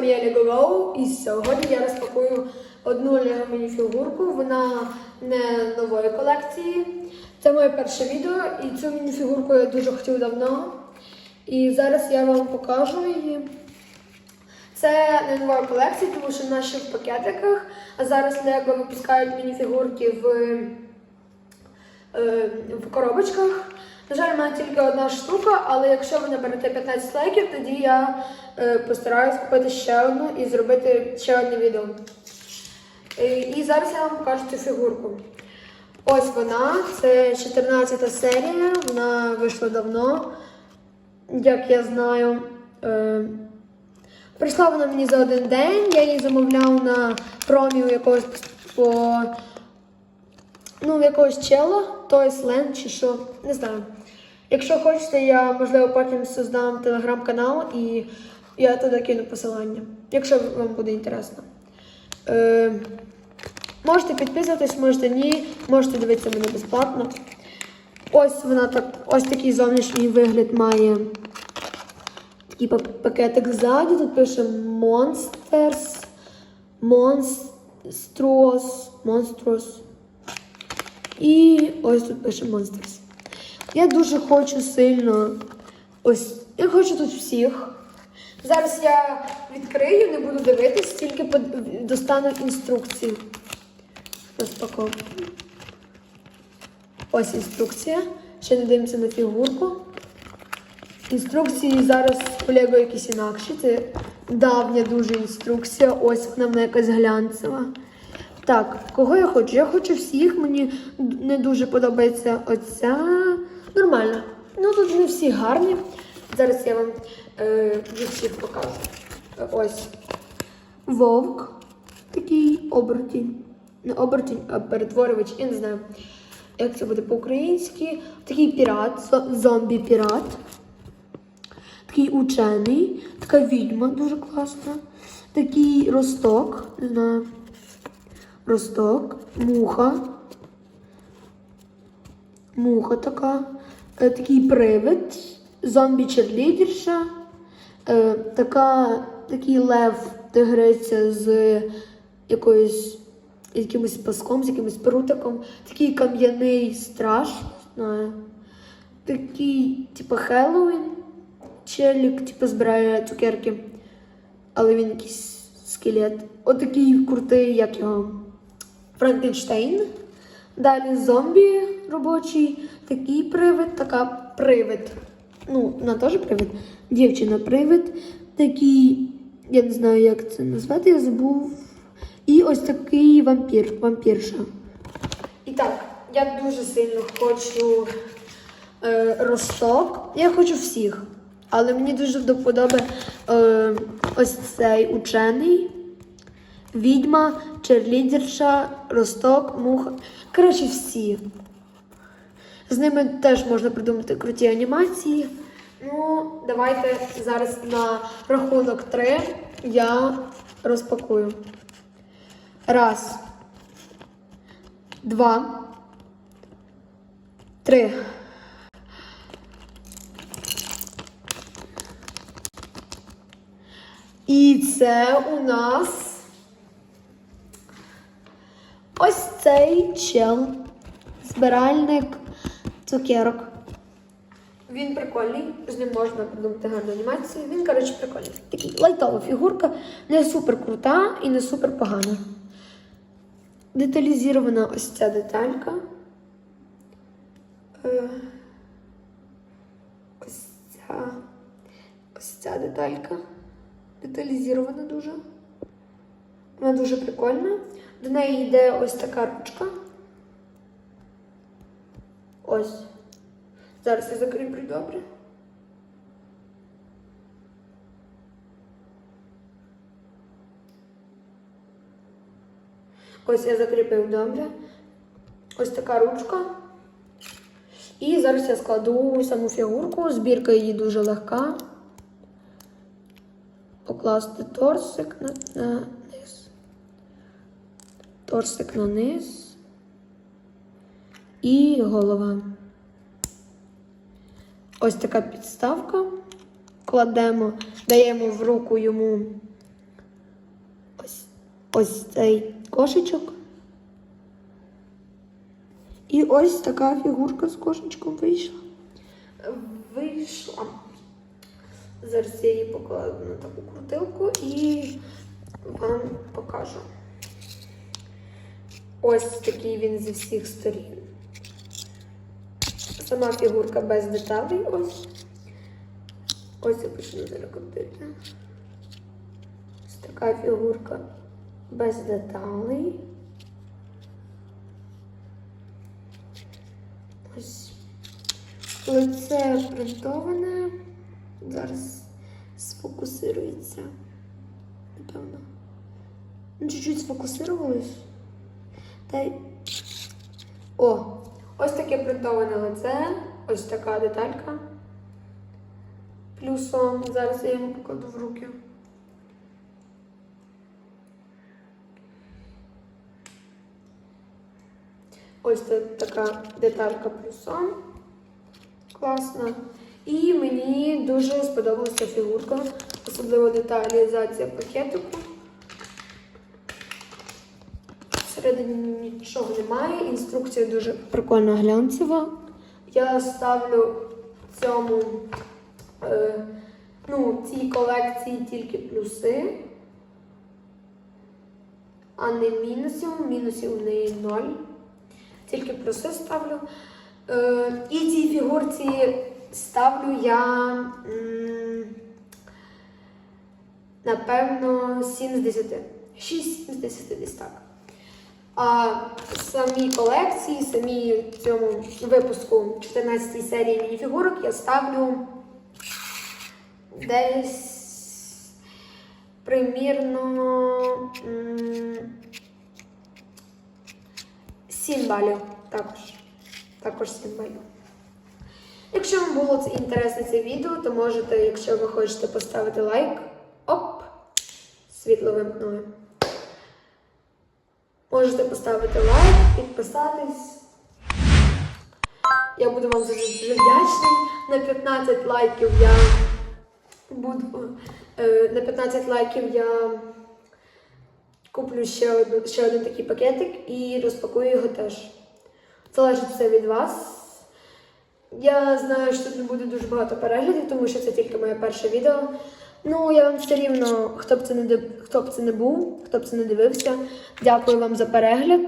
вами я і сьогодні я розпакую одну Лего мініфігурку. Вона не нової колекції. Це моє перше відео, і цю мініфігурку я дуже хотів давно. І зараз я вам покажу її. Це не нова колекція, тому що ще в пакетиках. А зараз Лего випускають мініфігурки в, е, в коробочках. На жаль, в мене тільки одна штука, але якщо ви наберете 15 лайків, тоді я е, постараюсь купити ще одну і зробити ще одне відео. Е, і зараз я вам покажу цю фігурку. Ось вона, це 14 серія, вона вийшла давно, як я знаю. Е, Прийшла вона мені за один день, я її замовляв на промі у якогось по ну, якогось чела, той Сленд чи що, не знаю. Якщо хочете, я можливо потім создам телеграм-канал і я туди кину посилання, якщо вам буде інтересно. Е, можете підписуватись, можете ні, можете дивитися мене безплатно. Ось вона так, ось такий зовнішній вигляд має такий пакетик ззаді. Тут пише Monsters, Monstrous, Monstrous. І ось тут пише Monsters. Я дуже хочу сильно. Ось, я хочу тут всіх. Зараз я відкрию, не буду дивитись, тільки достану інструкції. Розпаковки. Ось інструкція. Ще не дивимося на фігурку. Інструкції зараз Лего якісь інакші. Це давня дуже інструкція. Ось вона мене якась глянцева. Так, кого я хочу? Я хочу всіх. Мені не дуже подобається оця. Нормально. Ну тут не всі гарні. Зараз я вам е, всіх покажу. Е, Ось. Вовк. Такий оборотінь. Не оборотінь, а перетворювач, я не знаю. Як це буде по-українськи? Такий пірат, зомбі-пірат. Такий учений, така відьма дуже класна. Такий росток, не знаю. Росток, муха. Муха така. Е, такий привид, зомбі-черлідерша. Е, така, такий лев тигриця з якоюсь якимось паском, з якимось прутиком. Такий кам'яний страж, не знаю. Такий, типу, Хеллоуін. Челік, типу, збирає цукерки. Але він якийсь скелет. Отакий крутий, як його Франкенштейн. Далі зомбі робочий, такий привид, така привид. Ну, вона теж привид. Дівчина привид. Такий, я не знаю, як це назвати, я забув. І ось такий вампір, вампірша. І так, я дуже сильно хочу е, росток. Я хочу всіх. Але мені дуже до вподоби е, ось цей учений. Відьма, черлідерша, росток, муха. Коротше, всі. З ними теж можна придумати круті анімації. Ну, давайте зараз на рахунок три я розпакую. Раз. Два. Три. І це у нас ось цей чел, збиральник цукерок. Він прикольний, з ним можна придумати гарну анімацію. Він, коротше, прикольний. Такий лайтова фігурка, не супер крута і не супер погана. Деталізована ось ця деталька. Е, Ось ця. Ось ця деталька. Деталізована дуже. Вона дуже прикольна. До неї йде ось така ручка. Ось. Зараз я закріплю добре. Ось я закріпив добре. Ось така ручка. І зараз я складу саму фігурку. Збірка її дуже легка. Покласти торсик на. Торсик на низ. І голова. Ось така підставка. Кладемо, даємо в руку йому ось цей кошечок. І ось така фігурка з кошечком вийшла. Вийшла. Зараз я її покладу на таку крутилку і вам покажу. Ось такий він зі всіх сторін. Сама фігурка без деталей. Ось. Ось я почну зараз крутити. Ось така фігурка без деталей. Ось лице принтоване. Зараз сфокусирується. Напевно. Ну, чуть-чуть сфокусировалось. Та. О! Ось таке принтоване лице. Ось така деталька. Плюсом. Зараз я йому покладу в руки. Ось це така деталька плюсом. Класна. І мені дуже сподобалася фігурка, особливо деталізація пакетику. Всередині нічого немає. Інструкція дуже прикольно глянцева. Я ставлю цьому е, ну, цій колекції тільки плюси, а не мінусів. Мінусів в неї ноль. Тільки плюси ставлю. Е, і цій фігурці ставлю я м, напевно 7 з 10. 6 з 10 десь так. А самій колекції, самій цьому випуску 14 серії мініфігурок я ставлю десь примірно 7 балів також. Також 7 балів. Якщо вам було це інтересне це відео, то можете, якщо ви хочете поставити лайк, оп, світло вимкнули. Можете поставити лайк, підписатись. Я буду вам дуже вдячний. На 15 лайків я буду. е, На 15 лайків я куплю ще, одну, ще один такий пакетик і розпакую його теж. Залежить все від вас. Я знаю, що тут не буде дуже багато переглядів, тому що це тільки моє перше відео. Ну, я вам все рівно, хто б це не див- хто б це не був, хто б це не дивився. Дякую вам за перегляд.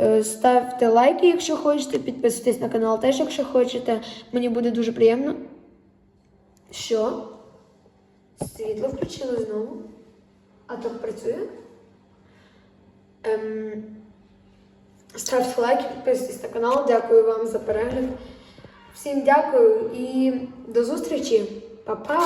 Е, Ставте лайки, якщо хочете, підписуйтесь на канал теж, якщо хочете. Мені буде дуже приємно. Що? Світло включили знову. А так працює? Ем... Ставте лайки, підписуйтесь на канал. Дякую вам за перегляд. Всім дякую і до зустрічі. Papá,